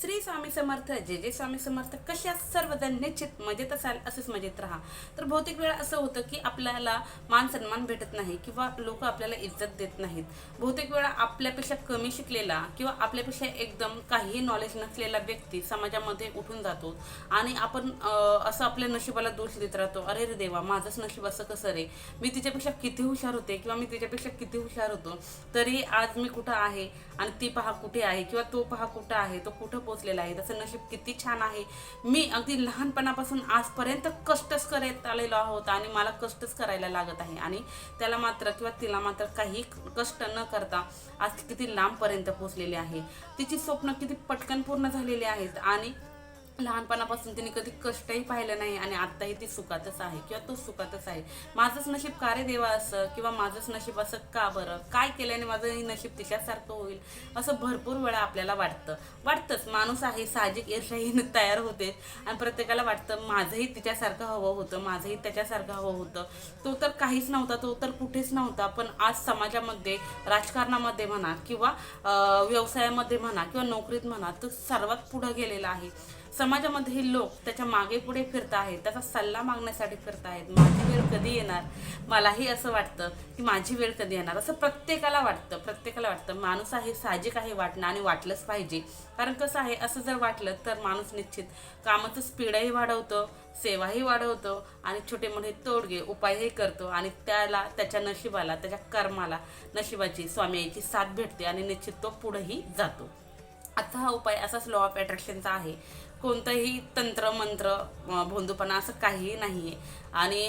श्री स्वामी समर्थ जे जे स्वामी समर्थ कशा सर्वजण निश्चित मजेत असाल असेच मजेत राहा. तर बहुतेक वेळा असं होतं की आपल्याला मान सन्मान भेटत नाही किंवा लोक आपल्याला इज्जत देत नाहीत. बहुतेक वेळा आपल्यापेक्षा कमी शिकलेला किंवा आपल्यापेक्षा एकदम काहीही नॉलेज नसलेला व्यक्ती समाजामध्ये उठून जातो आणि आपण असं आपल्या नशिबाला दोष देत राहतो. अरे रे देवा माझंच नशीब असं कसं रे? मी तिच्यापेक्षा किती हुशार होते किंवा मी तिच्यापेक्षा किती हुशार होतो? तरी आज मी कुठं आहे आणि ती पहा कुठे आहे किंवा तो पहा कुठं आहे तो कुठं पोचलेलं आहे. त्याचं नशीब किती छान आहे. मी अगदी लहानपणापासून आजपर्यंत कष्टच करत आलेलो आहोत आणि मला कष्टच करायला लागत आहे. आणि त्याला मात्र किंवा तिला मात्र काही कष्ट न करता आज किती लांबपर्यंत पोचलेली आहे. तिची स्वप्न किती पटकन पूर्ण झालेली आहेत आणि लहानपणापासून तिने कधी कष्टही पाहिलं नाही आणि आत्ताही ती सुखातच आहे किंवा तो सुखातच आहे. माझंच नशीब का रे देवा असं? किंवा माझंच नशीब असं का बरं? काय केल्याने माझं नशीब तिच्यासारखं होईल? असं भरपूर वेळा आपल्याला वाटतं. वाटतंच माणूस आहे साहजिक ईर्षाहीन तयार होते. आणि प्रत्येकाला वाटतं माझंही तिच्यासारखं हवं होतं माझंही त्याच्यासारखं हवं होतं. तो तर काहीच नव्हता तो तर कुठेच नव्हता. पण आज समाजामध्ये राजकारणामध्ये म्हणा किंवा व्यवसायामध्ये म्हणा किंवा नोकरीत म्हणा तो सर्वात पुढं गेलेला आहे. समाजामध्ये हे लोक त्याच्यामागे पुढे फिरत आहेत त्याचा सल्ला मागण्यासाठी फिरत आहेत. माझी वेळ कधी येणार? मलाही असं वाटतं की माझी वेळ कधी येणार? असं प्रत्येकाला वाटतं प्रत्येकाला वाटतं. माणूस आहे साहजिक आहे वाटणं आणि वाटलंच पाहिजे. कारण कसं आहे असं जर वाटलं तर माणूस निश्चित कामाचं स्पीडही वाढवतं सेवाही वाढवतो आणि छोटे मोठे तोडगे उपायही करतो आणि त्याला त्याच्या नशिबाला त्याच्या कर्माला नशिबाची स्वामीची साथ भेटते आणि निश्चित तो पुढेही जातो. आता हा उपाय असाच लॉ ऑफ अट्रॅक्शनचा आहे. कोणतंही तंत्र मंत्र भोंदूपणा असं काहीही नाही आहे आणि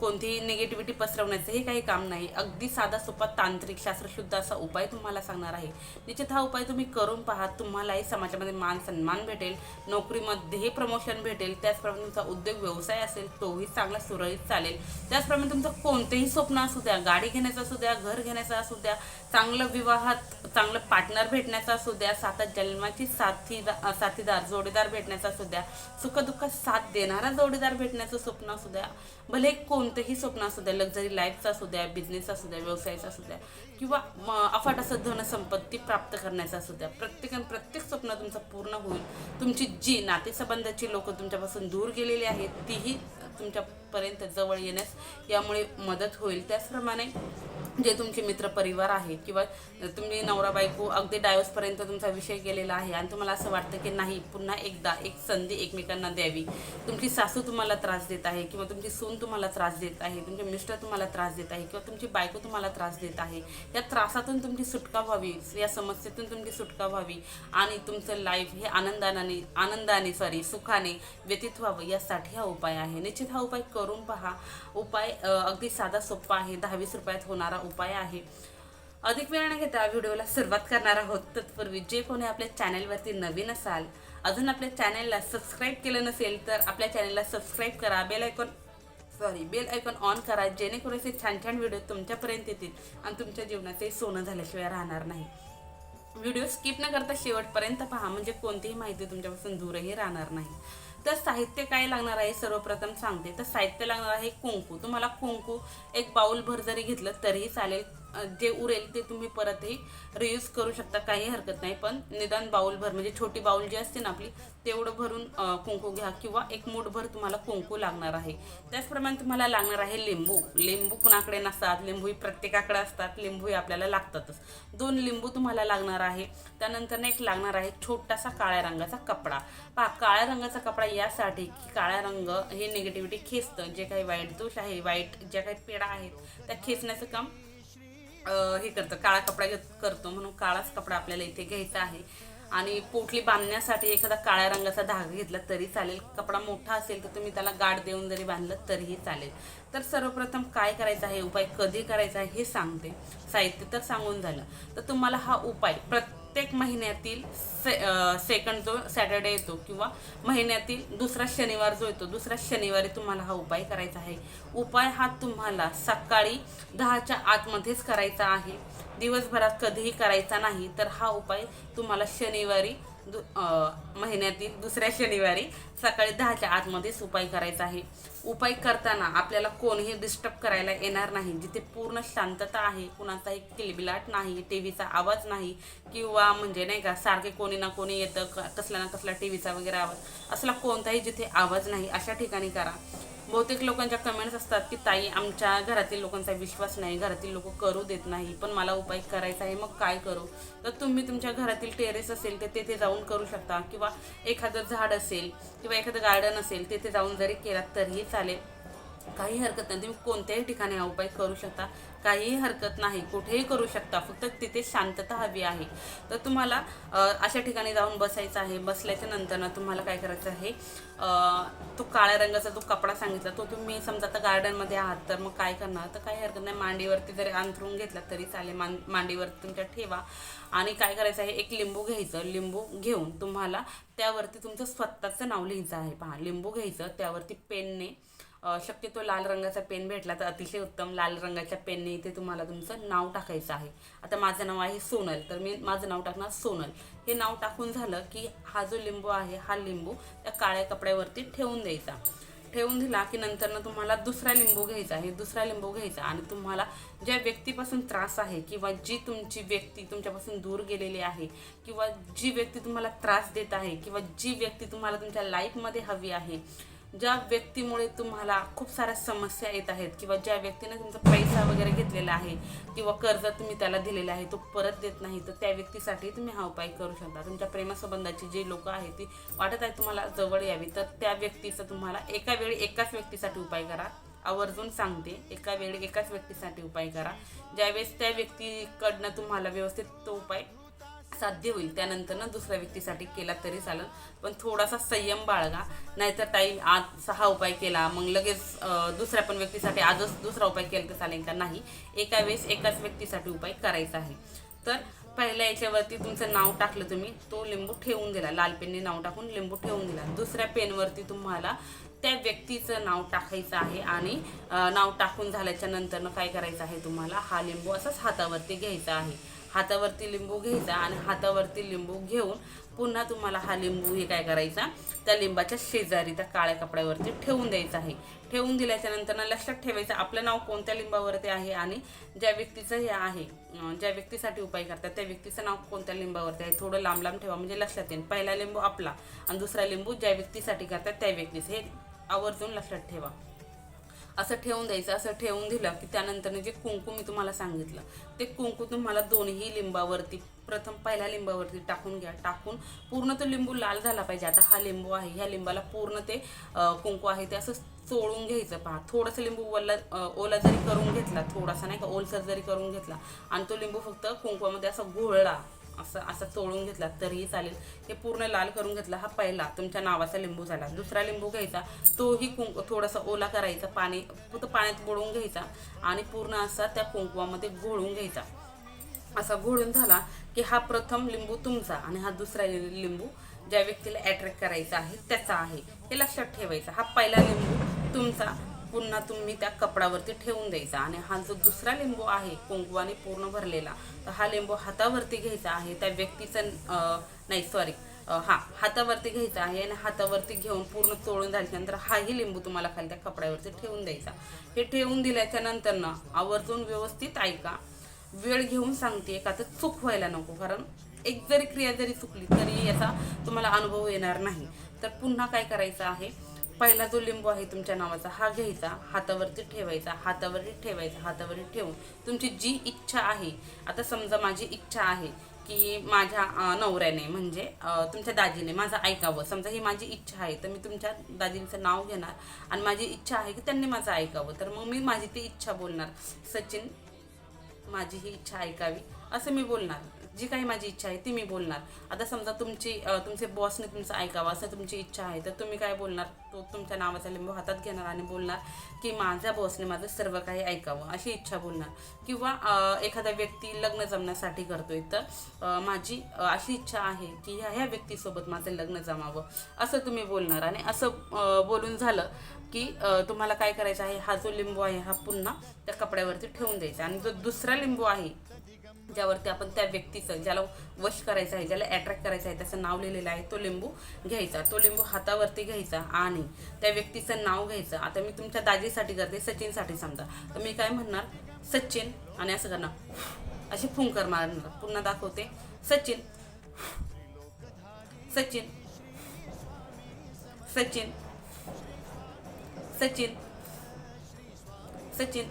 कोणतीही निगेटिव्हिटी पसरवण्याचंही काही काम नाही. अगदी साधा सोपा तांत्रिक शास्त्रशुद्ध असा उपाय तुम्हाला सांगणार आहे. निश्चित हा उपाय तुम्ही करून पहा. तुम्हालाही समाजामध्ये मान सन्मान भेटेल. नोकरीमध्येही प्रमोशन भेटेल. त्याचप्रमाणे तुमचा उद्योग व्यवसाय असेल तोही चांगला सुरळीत चालेल. त्याचप्रमाणे तुमचं कोणतेही स्वप्न असू द्या गाडी घेण्याचं असू द्या घर घेण्याचं असू द्या चांगलं विवाहात चांगलं पार्टनर भेटण्याचं असू द्या सातात जन्माची साथी साथीदार जोडीदार भेटण्याचा असू द्या सुखदुःखात साथ देणारा जोडीदार भेटण्याचं स्वप्न असू द्या भले कोणतंही स्वप्न असू द्या लक्झरी लाईफचं असू द्या बिझनेस असू द्या व्यवसायाचा असू द्या किंवा अफाट असं धनसंपत्ती प्राप्त करण्याचं असू द्या प्रत्येकानं प्रत्येक स्वप्न तुमचं पूर्ण होईल. तुमची जी नातेसंबंधाची लोक तुमच्यापासून दूर गेलेली आहेत तीही तुमच्यापर्यंत जवळ येण्यास यामुळे मदत होईल. त्याचप्रमाणे जे तुमचे मित्र परिवार आहे किंवा तुम्ही नवरा बायको अगदी डायव्हर्सपर्यंत तुमचा विषय गेलेला आहे आणि तुम्हाला असं वाटतं की नाही पुन्हा एकदा एक संधी एकमेकांना द्यावी. तुमची सासू तुम्हाला त्रास देत आहे किंवा तुमची सून तुम्हाला त्रास देत आहे तुमचे मिस्टर तुम्हाला त्रास देत आहे किंवा तुमची बायको तुम्हाला त्रास देत आहे या त्रासातून तुमची सुटका व्हावी या समस्येतून तुमची सुटका व्हावी आणि तुमचं लाईफ हे आनंदाने आनंदाने सॉरी सुखाने व्यतीत व्हावं यासाठी हा उपाय आहे. निश्चित हा उपाय करून पहा. उपाय अगदी साधा सोपा आहे. दहा वीस रुपयात होणारा उपाय आहे. अधिक वेळ न घेता व्हिडिओला सुरुवात करणार आहोत. तत्पूर्वी जे कोणी आपल्या चॅनेलवरती नवीन असाल अजून आपल्या चॅनेलला सबस्क्राईब केलं नसेल तर आपल्या चॅनेलला सबस्क्राईब करा. बेल ऐकून सॉरी बेल आयकॉन ऑन करा. जेणेकरून असे छान छान व्हिडिओ तुमच्यापर्यंत येतील आणि तुमच्या जीवनाचे सोनं झाल्याशिवाय राहणार नाही. व्हिडिओ स्किप न करता शेवटपर्यंत पहा. म्हणजे कोणतीही माहिती तुमच्यापासून दूरही राहणार नाही. तर साहित्य काय लागणार आहे? सर्वप्रथम सांगते. तर साहित्य लागणार आहे कुंकू. तुम्हाला कुंकू एक बाउल भर जरी घेतलं तरीही चालेल. जे उरेल ते तुम्ही परतही रियूज करू शकता काही हरकत नाही. पण निदान बाउल भर म्हणजे छोटी बाउल जी असते ना आपली तेवढं भरून कुंकू घ्या किंवा एक मूठभर तुम्हाला कुंकू लागणार आहे. त्याचप्रमाणे तुम्हाला लागणार आहे लिंबू. लिंबू कुणाकडे नसतात लिंबूही प्रत्येकाकडे असतात लिंबूही आपल्याला लागतातच. दोन लिंबू तुम्हाला लागणार आहे. त्यानंतर एक लागणार आहे छोटासा काळ्या रंगाचा कपडा. पहा काळ्या रंगाचा कपडा यासाठी की काळा रंग हे निगेटिव्हिटी खेचतं. जे काही वाईट दोष आहे वाईट ज्या काही पेढा आहेत त्या खेचण्याचं काम हे करतं काळा कपडा घेत करतो म्हणून काळाच कपडा आपल्याला इथे घ्यायचा आहे. आणि पोटली बांधण्यासाठी एखादा काळ्या रंगाचा धागा घेतला तरी चालेल. कपडा मोठा असेल तर तुम्ही त्याला गाठ देऊन जरी बांधलं तरीही चालेल. तर सर्वप्रथम काय करायचं आहे? उपाय कधी करायचा आहे हे सांगते. साहित्य तर सांगून झालं. तर तुम्हाला हा उपाय प्रत्येक प्रत्येक महिन्यातील से सेकंड जो सॅटर्डे येतो किंवा महिन्यातील दुसरा शनिवार जो येतो दुसऱ्या शनिवारी तुम्हाला हा उपाय करायचा आहे. उपाय हा तुम्हाला सकाळी दहाच्या आतमध्येच करायचा आहे. दिवसभरात कधीही करायचा नाही तर हा उपाय तुम्हाला शनिवारी दु- महिन्यातील दुसऱ्या शनिवारी सकाळी दहाच्या आतमध्येच उपाय करायचा आहे. उपाय करताना आपल्याला कोणीही डिस्टर्ब करायला येणार नाही. जिथे पूर्ण शांतता आहे कुणाचाही किलबिलाट नाही टी व्हीचा आवाज नाही किंवा म्हणजे नाही का सारखे कोणी ना कोणी येतं कसला ना कसला टी व्हीचा वगैरे आवाज असला कोणताही जिथे आवाज नाही अशा ठिकाणी करा. बहुतेक लोकांच्या कमेंट्स असतात की ताई आमच्या घरातील लोकांचा विश्वास नाही घरातील लोक करू देत नाही पण मला उपाय करायचा आहे मग काय करू? तर तुम्ही तुमच्या घरातील टेरेस असेल तर तेथे जाऊन करू शकता. किंवा एखादं झाड असेल किंवा एखादं गार्डन असेल तेथे जाऊन जरी केलात तरीही चालेल. काही हरकत नाही. तुम्ही कोणत्याही ठिकाणी हा उपाय करू शकता. काहीही हरकत नाही. कुठेही करू शकता. फक्त तिथे शांतता हवी आहे. तर तुम्हाला अशा ठिकाणी जाऊन बसायचं आहे. बसल्याच्या नंतर ना तुम्हाला काय करायचं आहे? तो काळ्या रंगाचा जो कपडा सांगितला तो तुम्ही समजा आता गार्डनमध्ये आहात तर मग काय करणार? तर काही हरकत नाही. मांडीवरती जरी अंथरून घेतला तरी चालेल. मान मांडीवरती तुमच्या ठेवा. आणि काय करायचं आहे? एक लिंबू घ्यायचं. लिंबू घेऊन तुम्हाला त्यावरती तुमचं स्वतःचं नाव लिहायचं आहे. पहा लिंबू घ्यायचं त्यावरती पेनने शक्यतो लाल रंगाचा पेन भेटला तर अतिशय उत्तम. लाल रंगाच्या पेनने इथे तुम्हाला तुमचं नाव टाकायचं आहे. आता माझं नाव आहे सोनल. तर मी माझं नाव टाकणार सोनल. हे नाव टाकून झालं की हा जो लिंबू आहे हा लिंबू त्या काळ्या कपड्यावरती ठेवून द्यायचा. ठेवून दिला की नंतर तुम्हाला दुसरा लिंबू घ्यायचा आहे. दुसरा लिंबू घ्यायचा आणि तुम्हाला ज्या व्यक्तीपासून त्रास आहे किंवा जी तुमची व्यक्ती तुमच्यापासून दूर गेलेली आहे किंवा जी व्यक्ती तुम्हाला त्रास देत आहे किंवा जी व्यक्ती तुम्हाला तुमच्या लाईफमध्ये हवी आहे ज्या व्यक्तीमुळे तुम्हाला खूप साऱ्या समस्या येत आहेत किंवा ज्या व्यक्तीने तुमचा पैसा वगैरे घेतलेला आहे किंवा कर्ज तुम्ही त्याला दिलेला आहे तो परत देत नाही तर त्या व्यक्तीसाठी तुम्ही हा उपाय करू शकता. तुमच्या प्रेमसंबंधाची जी लोक आहेत ती वाटत आहे तुम्हाला जवळ यावी तर त्या व्यक्तीचं तुम्हाला एका वेळी एकाच व्यक्तीसाठी उपाय करा. आवर्जून सांगते एका वेळी एकाच व्यक्तीसाठी उपाय करा. ज्यावेळेस त्या व्यक्तीकडनं तुम्हाला व्यवस्थित तो उपाय साध्य होईल. त्यानंतर ना दुसऱ्या व्यक्तीसाठी केला तरी चालेल. पण थोडासा संयम बाळगा. नाहीतर ताई आज सहा उपाय केला. मग लगेच दुसऱ्या पण व्यक्तीसाठी आजच दुसरा उपाय केला तर चालेल का? नाही. एका वेळेस एकाच व्यक्तीसाठी उपाय करायचा आहे. तर पहिल्या याच्यावरती तुमचं नाव टाकलं तुम्ही. तो लिंबू ठेवून दिला. लाल पेनने नाव टाकून लिंबू ठेवून दिला. दुसऱ्या पेनवरती तुम्हाला त्या व्यक्तीचं नाव टाकायचं आहे आणि नाव टाकून झाल्याच्यानंतर काय करायचं आहे तुम्हाला? हा लिंबू असाच हातावरती घ्यायचा आहे. हातावरती लिंबू घ्यायचा आणि हातावरती लिंबू घेऊन पुन्हा तुम्हाला हा लिंबू हे काय करायचा? त्या लिंबाच्या शेजारी त्या काळ्या कपड्यावरती ठेवून द्यायचा आहे. ठेवून दिल्याच्या नंतर ना लक्षात ठेवायचं आपलं नाव कोणत्या लिंबावरती आहे आणि ज्या व्यक्तीचं हे आहे ज्या व्यक्तीसाठी उपाय करतात त्या व्यक्तीचं नाव कोणत्या लिंबावरती आहे थोडं लांब लांब ठेवा म्हणजे लक्षात येईल. पहिला लिंबू आपला आणि दुसरा लिंबू ज्या व्यक्तीसाठी करतात त्या व्यक्तीचं हे आवर्जून लक्षात ठेवा. असं ठेवून द्यायचं असं ठेवून दिलं की त्यानंतर जे कुंकू मी तुम्हाला सांगितलं ते कुंकू तुम्हाला दोन्ही लिंबावरती प्रथम पहिल्या लिंबावरती टाकून घ्या. टाकून पूर्ण तो लिंबू लाल झाला पाहिजे. आता हा लिंबू आहे ह्या लिंबाला पूर्ण ते कुंकू आहे ते असं चोळून घ्यायचं पहा. थोडंसं लिंबू ओला ओला जरी करून घेतला थोडासा नाही का ओलसर जरी करून घेतला आणि तो लिंबू फक्त कुंकवामध्ये असा घोळला असं असं चोळून घेतला तरीही चालेल. हे पूर्ण लाल करून घेतला हा पहिला तुमच्या नावाचा लिंबू झाला. दुसरा लिंबू घ्यायचा तोही कुंक थोडासा ओला करायचा पाणी फक्त पाण्यात बुडवून घ्यायचा आणि पूर्ण असा त्या कुंकवामध्ये घोळून घ्यायचा. असा घोळून झाला की हा प्रथम लिंबू तुमचा आणि हा दुसरा लिंबू ज्या व्यक्तीला अट्रॅक्ट करायचा आहे त्याचा आहे. हे लक्षात ठेवायचं. हा पहिला लिंबू तुमचा पुन्हा तुम्ही त्या कपडावरती ठेवून द्यायचा. आणि हा जो दुसरा लिंबू आहे कुंकवाने पूर्ण भरलेला तर हा लिंबू हातावरती घ्यायचा आहे. त्या व्यक्तीचं नाही सॉरी हा हातावरती घ्यायचा आहे आणि हातावरती घेऊन पूर्ण चोळून झाल्यानंतर हाही लिंबू तुम्हाला खाली त्या कपड्यावरती ठेवून द्यायचा. हे ठेवून दिल्याच्या नंतर ना आवर्जून व्यवस्थित ऐका. वेळ घेऊन सांगते का तर चूक व्हायला नको कारण एक जरी क्रिया जरी चुकली तरी याचा तुम्हाला अनुभव येणार नाही. तर पुन्हा काय करायचं आहे? पहिला जो लिंबू आहे तुमच्या नावाचा हा घ्यायचा हातावरती ठेवायचा हातावरती ठेवायचा हातावरती ठेवून तुमची जी इच्छा आहे आता समजा माझी इच्छा आहे की माझ्या नवऱ्याने म्हणजे तुमच्या दाजीने माझं ऐकावं. समजा ही माझी इच्छा आहे तर मी तुमच्या दाजींचं नाव घेणार आणि माझी इच्छा आहे की त्यांनी माझं ऐकावं. तर मग मी माझी ती इच्छा बोलणार सचिन माझी ही इच्छा ऐकावी असं मी बोलणार. जी काही माझी इच्छा आहे ती मी बोलणार. आता समजा तुमची तुमचे बॉसने तुमचं ऐकावं असं तुमची इच्छा आहे तर तुम्ही काय बोलणार? तो तुमच्या नावाचा लिंबू हातात घेणार आणि बोलणार की माझ्या बॉसने माझं सर्व काही ऐकावं अशी इच्छा बोलणार. किंवा एखादा व्यक्ती लग्न जमण्यासाठी करतोय तर माझी अशी इच्छा आहे की ह्या ह्या व्यक्तीसोबत माझं लग्न जमावं असं तुम्ही बोलणार. आणि असं बोलून झालं की तुम्हाला काय करायचं आहे? हा जो लिंबू आहे हा पुन्हा त्या कपड्यावरती ठेवून द्यायचा. आणि जो दुसरा लिंबू आहे ज्यावरती आपण त्या व्यक्तीचं ज्याला वश करायचं आहे ज्याला अट्रॅक्ट करायचं आहे त्याचं नाव लिहिलेलं आहे तो लिंबू घ्यायचा. तो लिंबू हातावरती घ्यायचा आणि त्या व्यक्तीचं नाव घ्यायचं. आता मी तुमच्या दाजीसाठी करते सचिनसाठी समजा. तर मी काय म्हणणार? सचिन आणि असं करणार. अशी फुंकर मारणार. पुन्हा दाखवते. सचिन. सचिन. सचिन. सचिन. सचिन.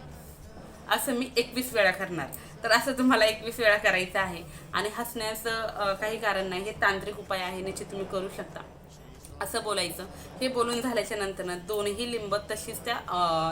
असं मी एकवीस वेळा करणार. तर असं तुम्हाला एकवीस वेळा करायचं आहे. आणि हसण्याचं काही कारण नाही. हे तांत्रिक उपाय आहे निश्चित तुम्ही करू शकता. असं बोलायचं. हे बोलून झाल्याच्यानंतर दोनही लिंब तशीच त्या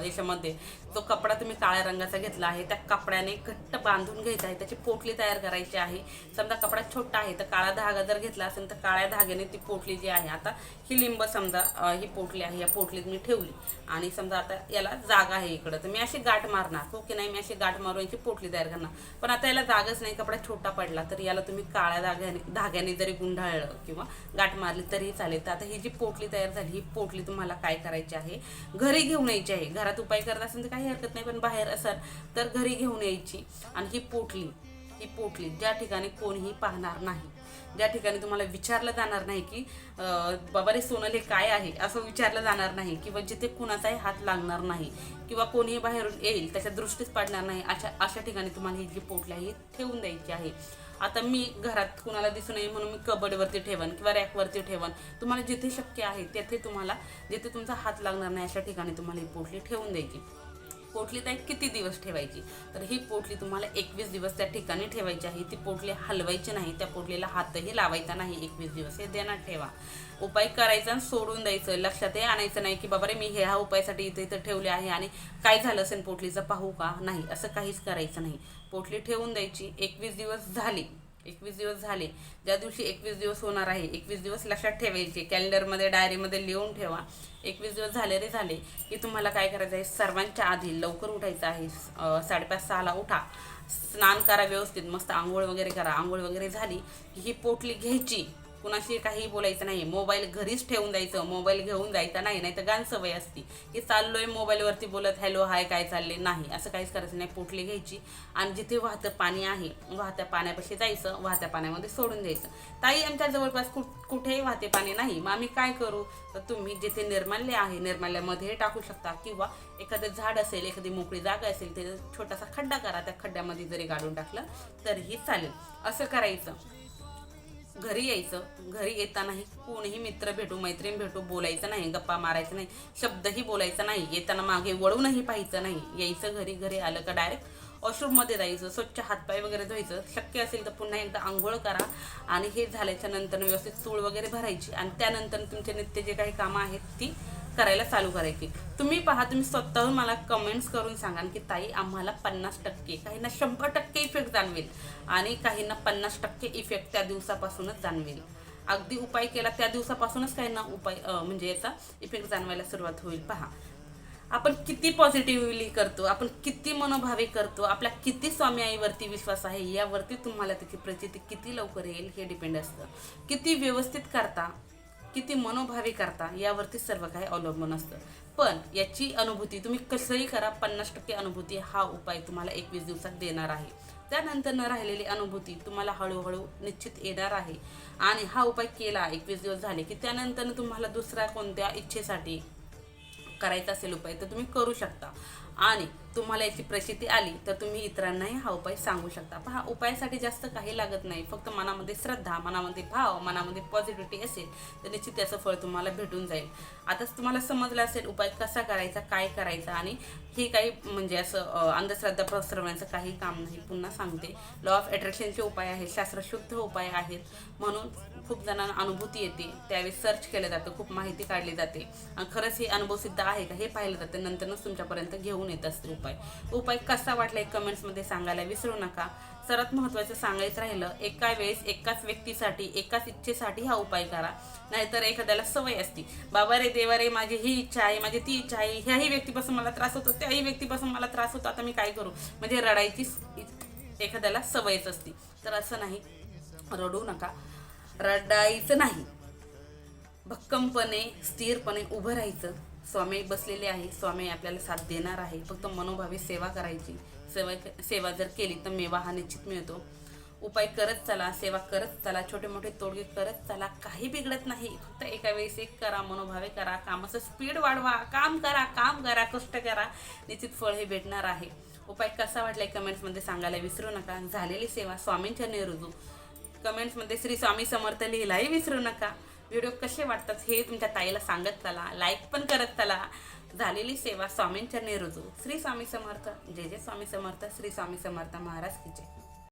याच्यामध्ये जो कपडा तुम्ही काळ्या रंगाचा घेतला आहे त्या कपड्याने घट्ट बांधून घ्यायचा आहे. त्याची पोटली तयार करायची आहे. समजा कपडा छोटा आहे तर काळा धागा जर घेतला असेल तर काळ्या धाग्याने ती पोटली जी आहे आता ही लिंब समजा ही पोटली आहे या पोटलीत मी ठेवली. आणि समजा आता याला जागा आहे इकडं तर मी अशी गाठ मारणार. हो की नाही? मी अशी गाठ मारून याची पोटली तयार करणार. पण आता याला जागाच नाही कपडा छोटा पडला तर याला तुम्ही काळ्या धाग्याने धाग्याने जरी गुंडाळलं किंवा गाठ मारली तरीही चालेल. तर आता ही जी पोटली तयार झाली ही पोटली तुम्हाला काय करायची आहे? घरी घेऊन यायची आहे. घरात उपाय करत असेल तर काही हरकत नाही पण बाहेर असाल तर घरी घेऊन यायची. आणि ही पोटली ही पोटली ज्या ठिकाणी कोणीही पाहणार नाही ज्या ठिकाणी तुम्हाला विचारलं जाणार नाही की बाबा रे सोनल हे काय आहे? असं विचारलं जाणार नाही किंवा जिथे कुणाचाही हात लागणार नाही किंवा कोणीही बाहेरून येईल त्याच्या दृष्टीच पाडणार नाही अशा अशा ठिकाणी तुम्हाला ही जी पोटली आहे ही ठेवून द्यायची आहे. आता मी घरात कुणाला दिसू नये म्हणून मी कबडवरती ठेवन किंवा रॅकवरती ठेवन. तुम्हाला जिथे शक्य आहे तेथे तुम्हाला जिथे तुमचा हात लागणार नाही अशा ठिकाणी तुम्हाला ही पोटली ठेवून द्यायची. पोटली ताई किती दिवस ठेवायची? तर ही पोटली तुम्हाला एकवीस दिवस त्या ठिकाणी ठेवायची आहे. ती पोटली हलवायची नाही त्या पोटलीला हातही लावायचा नाही. एकवीस दिवस हे देणार ठेवा. उपाय करायचा आणि सोडून द्यायचं. लक्षात हे आणायचं नाही की बाबा रे मी ह्या उपायासाठी इथे इथं ठेवले आहे आणि काय झालं असेल पोटलीचं? पाहू का? नाही असं काहीच करायचं नाही. पोटली ठेवून द्यायची. एकवीस दिवस झाली. एकवीस दिवस झाले. ज्या दिवशी एकवीस दिवस होणार आहे एकवीस दिवस लक्षात ठेवायचे. कॅलेंडरमध्ये डायरीमध्ये लिहून ठेवा. एकवीस दिवस झाले रे झाले की तुम्हाला काय करायचं आहे? सर्वांच्या आधी लवकर उठायचं आहे. साडेपाच सहाला उठा. स्नान करा व्यवस्थित. मस्त आंघोळ वगैरे करा. आंघोळ वगैरे झाली की ही पोटली घ्यायची. कुणाशी काही बोलायचं नाही मोबाईल घरीच ठेवून द्यायचं. मोबाईल घेऊन जायचा नाही नाही तर गाण सवय असती की चाललोय मोबाईलवरती बोलत हॅलो हाय काय चालले नाही असं काहीच करायचं नाही. पोटली घ्यायची आणि जिथे वाहतं पाणी आहे वाहत्या पाण्यापाशी जायचं वाहत्या पाण्यामध्ये सोडून द्यायचं. ताई आमच्या जवळपास कुठ कुठेही वाहते पाणी नाही. मग आम्ही काय करू? तर तुम्ही जिथे निर्माल्य आहे निर्माल्यामध्ये टाकू शकता. किंवा एखादं झाड असेल एखादी मोकळी जागा असेल ते छोटासा खड्डा करा. त्या खड्ड्यामध्ये जरी गाडून टाकलं तरीही चालेल. असं करायचं. घरी यायचं. घरी येतानाही कोणीही मित्र भेटू मैत्रीण भेटू बोलायचं नाही गप्पा मारायचं नाही शब्दही बोलायचा नाही येताना मागे वळूनही पाहायचं नाही. यायचं घरी घरी आलं का डायरेक्ट वॉशरूममध्ये जायचं स्वच्छ हातपाय वगैरे धुवायचं. शक्य असेल तर पुन्हा एकदा आंघोळ करा आणि हे झाल्याच्यानंतर व्यवस्थित चूळ वगैरे भरायची. आणि त्यानंतर तुमचे नित्य जे काही कामं आहेत ती करायला चालू करायची. तुम्ही पहा तुम्ही स्वतःहून मला कमेंट्स करून सांगा की ताई आम्हाला पन्नास टक्के काहींना शंभर टक्के इफेक्ट जाणवेल आणि काहींना पन्नास टक्के इफेक्ट त्या दिवसापासूनच जाणवेल. अगदी उपाय केला त्या दिवसापासूनच काहींना उपाय म्हणजे याचा इफेक्ट जाणवायला सुरुवात होईल. पहा आपण किती पॉझिटिव्हली करतो आपण किती मनोभावे करतो आपला किती स्वामी आईवरती विश्वास आहे यावरती तुम्हाला त्याची प्रचिती किती लवकर येईल हे डिपेंड असतं. किती व्यवस्थित करता किती मनोभावी करता यावरती सर्व काही अवलंबून असतं. पण याची अनुभूती तुम्ही कसंही करा पन्नास टक्के अनुभूती हा उपाय तुम्हाला एकवीस दिवसात देणार आहे. त्यानंतर न राहिलेली अनुभूती तुम्हाला हळूहळू निश्चित येणार आहे. आणि हा उपाय केला एकवीस दिवस झाले की त्यानंतर तुम्हाला दुसऱ्या कोणत्या इच्छेसाठी करायचा असेल उपाय तर तुम्ही करू शकता. आणि तुम्हाला याची प्रसिद्धी आली तर तुम्ही इतरांनाही हा उपाय सांगू शकता. पहा उपायासाठी जास्त काही लागत नाही. फक्त मनामध्ये श्रद्धा मनामध्ये भाव मनामध्ये पॉझिटिव्हिटी असेल तर निश्चित त्याचं फळ तुम्हाला भेटून जाईल. आताच तुम्हाला समजलं असेल उपाय कसा करायचा काय करायचा आणि हे काही म्हणजे असं अंधश्रद्धा पसरवण्याचं काही काम नाही. पुन्हा सांगते. लॉ ऑफ अट्रॅक्शनचे उपाय आहेत शास्त्रशुद्ध उपाय आहेत. म्हणून खूप जणांना अनुभूती येते. त्यावेळी सर्च केलं जातं खूप माहिती काढली जाते. आणि खरंच हे अनुभव सिद्ध आहे का हे पाहिलं जातं. नंतरच तुमच्यापर्यंत घेऊन येत असते उपाय. उपाय कसा वाटला एक कमेंट्समध्ये सांगायला विसरू नका. सर्वात महत्त्वाचं सांगायचं राहिलं एका वेळेस एकाच व्यक्तीसाठी एकाच इच्छेसाठी हा उपाय करा. नाहीतर एखाद्याला सवय असती. बाबा रे देवा रे माझी ही इच्छा आहे माझी ती इच्छा आहे ह्याही व्यक्तीपासून मला त्रास होतो त्याही व्यक्तीपासून मला त्रास होतो आता मी काय करू? म्हणजे रडायची एखाद्याला सवयच असती. तर असं नाही. रडू नका. रडायचं नाही. भक्कमपणे स्थिरपणे उभं राहायचं. स्वामी बसलेले आहे स्वामी आपल्याला साथ देणार आहे. फक्त मनोभावी सेवा करायची. सेवा सेवा जर केली तर मेवा हा निश्चित मिळतो. उपाय करत चला सेवा करत चला छोटे मोठे तोडगे करत चला काही बिघडत नाही. फक्त एका वेळेस एक करा मनोभावे करा कामाचं स्पीड वाढवा काम करा काम करा कष्ट करा. निश्चित फळ हे भेटणार आहे. उपाय कसा वाटलाय कमेंट्समध्ये सांगायला विसरू नका. झालेली सेवा स्वामींच्या निरुजू कमेंट्समध्ये श्री स्वामी समर्थ लिहिलाही विसरू नका. व्हिडिओ कसे वाटतात हे तुमच्या ताईला सांगत चला. लाईक पण करत चला. झालेली सेवा स्वामींच्या नेरुजू श्री स्वामी समर्थ. जय जय स्वामी समर्थ. श्री स्वामी समर्थ महाराज की जय.